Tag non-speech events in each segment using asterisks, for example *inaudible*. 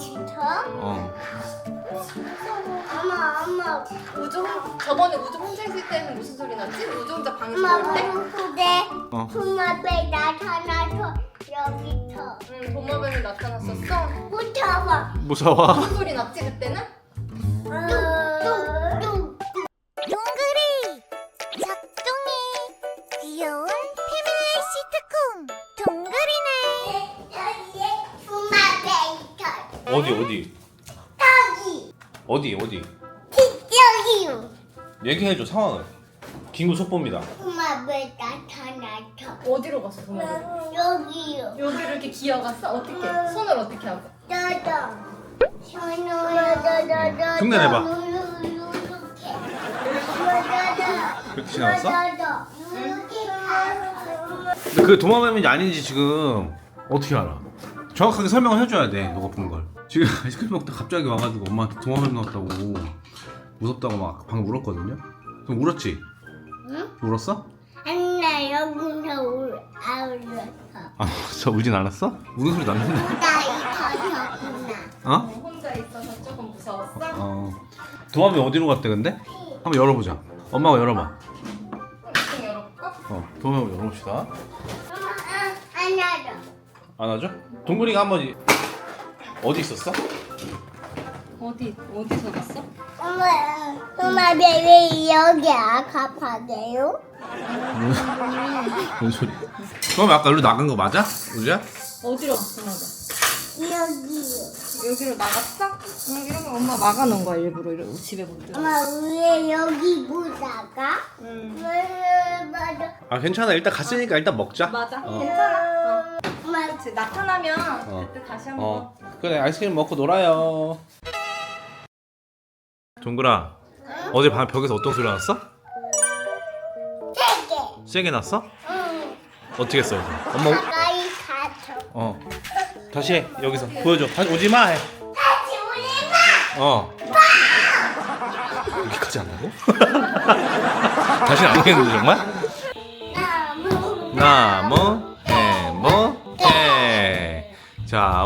진짜? 어. 엄마 엄마 우주 혼- 저번에 우주 혼자 있을 때는 무슨 소리 났지? 우주 혼자 방에서 엄마 놀 때? 무슨데 어. 엄마배 나타나서 여기서 응, 도마뱀이 나타났었어. 붙어봐 무서워. 무슨 소리 났지 그때는? 어 어디 어디 여기 어디 어디 여기요 얘기해줘 상황을. 긴급 속보입니다. 엄마배 나타나서 어디로 갔어 도마뱀? 여기요 여기를 이렇게 기어갔어? 어떻게? 손을 어떻게 하고? 따다 셔노야다다다 흉내 내봐. 이렇게 야다다 그렇게 지나갔어? 근데 그 도마뱀인지 아닌지 지금 어떻게 알아? 정확하게 설명을 해줘야 돼 너가 본 걸. 지금 *laughs* 아이스크림 먹다 갑자기 와가지고 엄마한테 도마뱀 나왔다고 무섭다고 막 방금 울었거든요. 그럼 울었지? 응? 울었어? 안나 여기서 울 아울렸어 아, *laughs* 저 울진 않았어? 우는 소리 났는데. 나 이터졌구나 어? 어, 혼자 있어서 조금 무서웠어? 어. 도마뱀 어디로 갔대 근데? 한번 열어보자. 엄마가 열어봐. 좀 열어볼까? 어, 도마뱀 열어봅시다. 엄마 아, 안아줘 안아줘? 동굴이가 한번 이- 어디 있었어? 어디 어디서 갔어? 엄마 엄마 베비 여기 아카파게요? 뭔 소리? 그럼 아까 여기로 나간 거 맞아? 우주야? 어디로 갔어 맞아? 여기요 여기로 나갔어? 응, 이러면 엄마 막아놓은 거야 일부러 이러 집에 못 들어. 엄마 왜 여기 보다가? 응. 왜 맞아 아 괜찮아 일단 갔으니까 일단 먹자. 맞아. 어. 괜찮아. 어. 엄마 그치 나타나면 어. 그때 다시 한번. 어 그래 아이스크림 먹고 놀아요. 동글아 어제 밤 벽에서 어떤 소리 났어? 세게 세게 났어? 응 어떻게 했어? 엄마 오- 가까이 가서 어 다시 해 여기서 보여줘 다시 오지 마 해. 같이 우리 어 여기까지 한다고? *laughs* 다시 안 오겠는데 정말? 나무 나무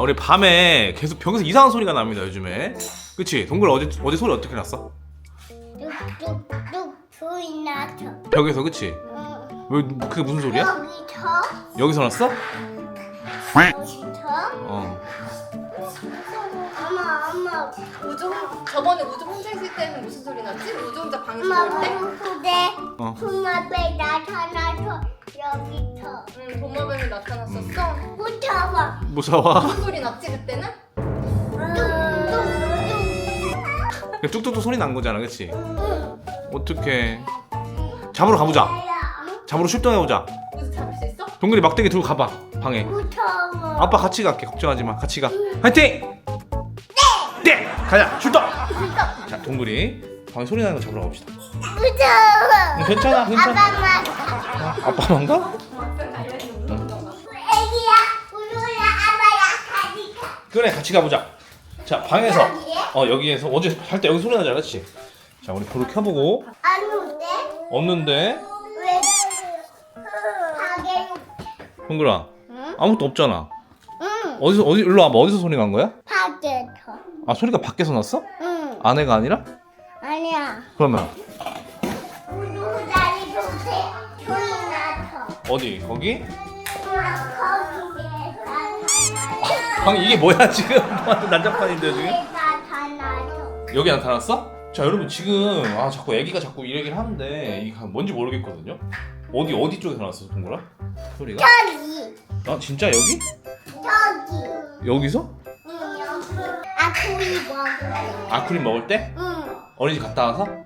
우리 밤에 계속 벽에서 이상한 소리가 납니다 요즘에 그치 동글 어제 어제 소리 어떻게 났어? 뚝뚝뚝 소리 나서 벽에서 그치? 응. 왜 그게 무슨 소리야? 여기서 여기서 났어? 여기서 어 엄마 우주 혼- 저번에 우주 혼자 있을 때는 무슨 소리 났지? 우주 혼자 방에서 엄마 놀 때? 무슨데 어. 엄마배 나타나서 여기서 응, 도마뱀이 나타났었어. 붙어봐 무서워 무슨 소리 났지 그때는? 뚝뚝뚝 뚝뚝뚝 소리 난 거잖아 그치? 응. 어떡해 잡으러 가보자 출동해 보자 우주 잡을 수 있어? 동글이 막대기 들고 가봐 방에 붙어봐 아빠 같이 갈게 걱정하지 마 같이 가 화이팅! 네! 가자 출동! 자 동글이 방에 소리 나는 거 잡으러 가봅시다. 무서워. 응, 괜찮아 괜찮아. 아빠만. 아빠만 가? 애기야 우유야 아빠야 같이 가 그래 같이 가보자. 자 방에서? 어 여기에서. 어제 할때 여기 소리 나지 않았지? 자 우리 불을 켜보고. 안 오대? 없는데? 왜? 응? 아무것도 없잖아. 응. 어디서 어디 일로 와봐. 어디서 소리 난 거야? 파게터 아 소리가 밖에서 났어? 응 안에가 아니라? 아니야 그러면 우유 다리 도세 소리 나서 어디 거기? 나타나서 방 이게 뭐야 지금 완전 *laughs* 난장판인데 지금? 여기 나타났어? 자 여러분 지금 아 자꾸 애기가 자꾸 이 얘기를 하는데 이게 뭔지 모르겠거든요 어디 어디 쪽에서 났어 동글아? 소리가? 저기 아 진짜 여기? 저기 여기서? 아쿠이 먹을 때? 응 어린이집 갔다 와서? 응.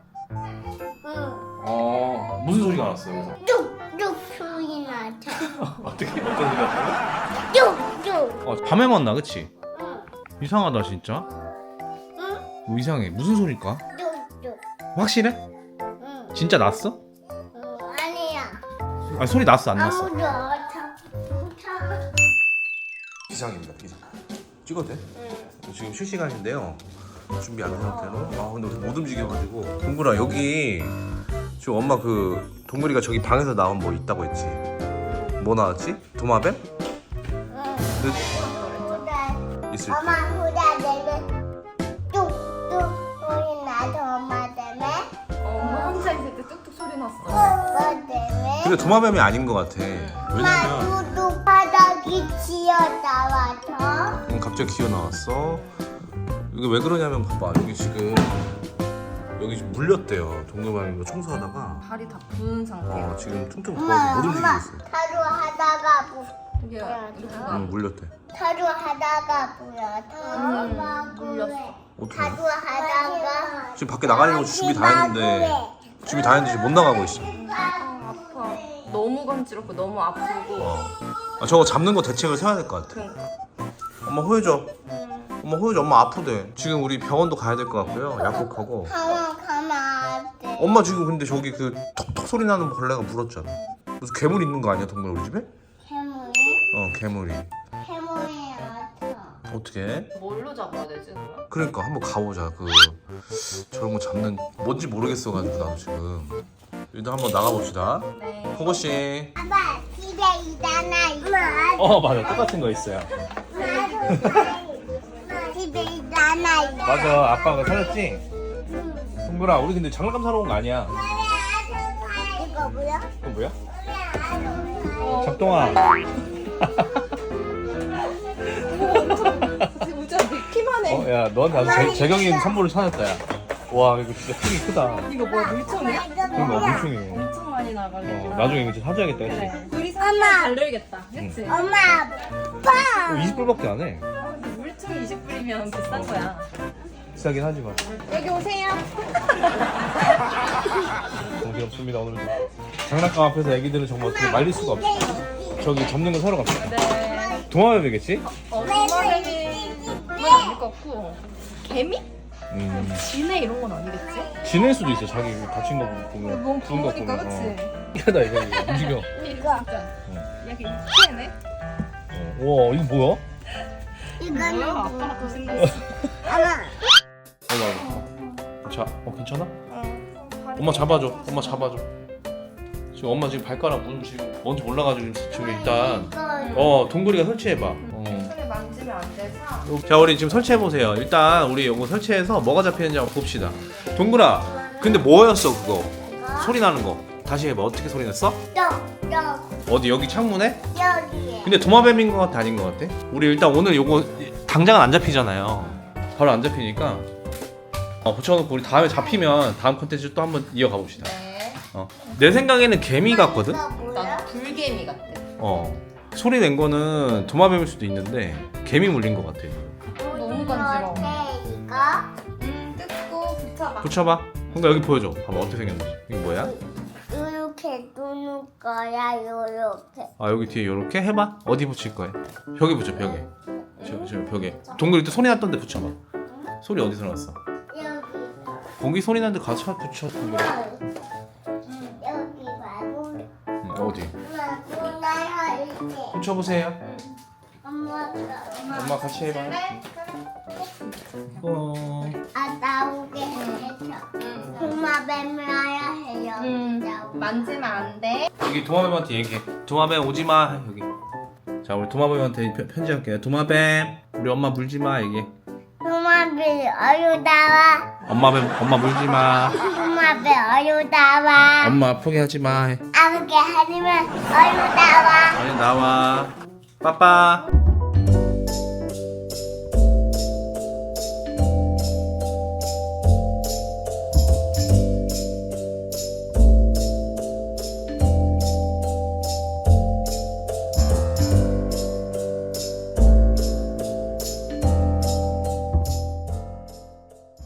어 무슨 소리가 났어 여기서? 뚝 뚝 소리 나서 *laughs* 어떻게 어떤 소리가 났어? 뚝뚝 어 밤에만 나 그치? 응. 이상하다 진짜 응? 뭐 이상해 무슨 소리일까? 뚝 뚝 확실해? 응. 진짜 났어? 응. 아니야 아 소리 났어 안 났어? 아무도 없어 비상입니다 비상 찍어도 돼? 지금 실시간인데요 준비 안한 상태로 아 근데 못 움직여가지고 동굴아 여기 지금 엄마 그 동굴이가 저기 방에서 나온 뭐 있다고 했지 뭐 나왔지? 도마뱀? 응. 그 있을 때 엄마 우리가 되면 뚝뚝 소리 나서 엄마 때문에 엄마 혼자 있을 때 뚝뚝 소리 났어. 아빠 때문에 근데 도마뱀이 아닌 것 같아. 왜냐면 엄마 뚝뚝 바닥이 튀어나와 갑자기 기어 나왔어. 이게 왜 그러냐면 봐봐 여기 지금 여기 지금 물렸대요. 동그라미 뭐 청소하다가 발이 다 부은 상태야. 어, 지금 퉁퉁 부어서 못 움직이고 엄마 있어. 타루 하다가 부 이게 이렇게. 응 물렸대. 타루 하다가 부여서 음, 물렸어. 어떻게? 타루 하다가 지금 밖에 나가려고 준비 다 했는데 준비 다 했는데 지금 못 나가고 있어. 아, 아파. 너무 간지럽고 너무 아프고. 어. 아, 저거 잡는 거 대책을 세워야 될 것 같아. 그러니까. 엄마 호해줘. 엄마 호해줘. 엄마 아프대. 지금 우리 병원도 가야 될 것 같고요. 약국하고. 가만 가만 안 돼 엄마 지금 근데 저기 그 톡톡 소리 나는 벌레가 물었잖아. 무슨 괴물 있는 거 아니야 동물 우리 집에? 해물이 어 괴물이. 해물이 아파 어떻게? 뭘로 잡아야 되지 그러면? 그러니까 한번 가보자. 그 저런 거 잡는 뭔지 모르겠어가지고 나도 지금. 일단 한번 나가봅시다. 네. 호거 씨. 아빠 집에 있잖아 어 맞아 똑같은 거 있어요. 집에 맞아 아빠가 사줬지. 동글아 우리 근데 장난감 사러 온 거 아니야. 이거 뭐야? 그건 뭐야? 어, 작동아. 우자 느끼만 해. 어, 야, 너한테 아주 제, 재경이 선물을 찾았다, 야. 와, 이거 진짜 크기 크다. 이거 뭐야 물총이야? 그런 거 물총이. 엄청 많이 나가지고. 어, 나중에 이거 사줘야겠다, 그치? 그래. 우리 사람 잘 놀겠다. 그치? 엄마 아빠 20불밖에 안 해. 물총 20불이면 비싼 거야. 비싸긴 하지만. 여기 오세요. *laughs* 정신 없습니다, 오늘도. 장난감 앞에서 애기들은 정말 어떻게 말릴 수가 없어. 저기 잡는 거 사러 갑시다. 네. 동화뱀이겠지? 어, 동화뱀이 그건 아닐 것 같고. 개미? 음. 지네 이런 건 아니겠지? 지낼 수도 있어, 자기 다친 거 보면. 너무 부은 거 부으니까 보면. 그치? 어. 이거다, 이거, 이거. 움직여. *laughs* 이거 진짜. 여기 이케네? 어. 우와, 이거 뭐야? 뭐야? 아빠랑. *laughs* 어머, 어머. 자, 어, 괜찮아? 엄마 잡아줘. 엄마 잡아줘. 지금 엄마 지금 발가락 물 지금 뭔지 몰라가지고 지금 일단 어 동굴이가 설치해봐. 만지면 안 돼서. 자 우리 지금 설치해 보세요. 일단 우리 이거 설치해서 뭐가 잡히는지 한번 봅시다. 동굴아, 근데 뭐였어 그거? 소리 나는 거. 다시 해봐. 어떻게 소리 냈어? 떡떡 어디 여기 창문에? 여기에 근데 도마뱀인 것 같아 아닌 것 같아? 우리 일단 오늘 요거 당장은 안 잡히잖아요. 바로 안 잡히니까 어, 붙여놓고 우리 다음에 잡히면 다음 컨텐츠 또 한번 이어가 봅시다. 네. 어. 내 생각에는 개미 같거든. 난 불개미 같아. 어. 소리 낸 거는 도마뱀일 수도 있는데 개미 물린 것 같아. 너무 간지러워. 이거 음, 뜯고 붙여봐. 붙여봐. 그러니까 여기 보여줘. 봐봐 어떻게 생겼는지. 이게 뭐야? 이렇게 누는 거야 요렇게 아 여기 뒤에 이렇게 해봐. 어디 붙일 거야? 벽에 붙여 벽에. 저, 저 벽에. 동굴이 또 소리 났던데 붙여봐. 소리 어디서 났어? 여기 거기 소리 나는데 가서 붙여 동굴. 여 붙여보세요. 엄마가 엄마 같이 해봐. 어. 아 나오게 해줘 엄마 뱀라야 해요 음, 나오게. 만지면 안 돼. 여기 도마뱀한테 얘기해. 도마뱀 오지 마. 여기. 자 우리 도마뱀한테 편- 편지할게요. 도마뱀 우리 엄마 물지 마 얘기해. 엄마 뱀 어유 나와 엄마뱀 엄마 물지 마. 엄마 뱀 어유 나와 엄마 아프게 하지 마. 해. 아프게 하지만 어유 나와 빨리 나와. 빠빠.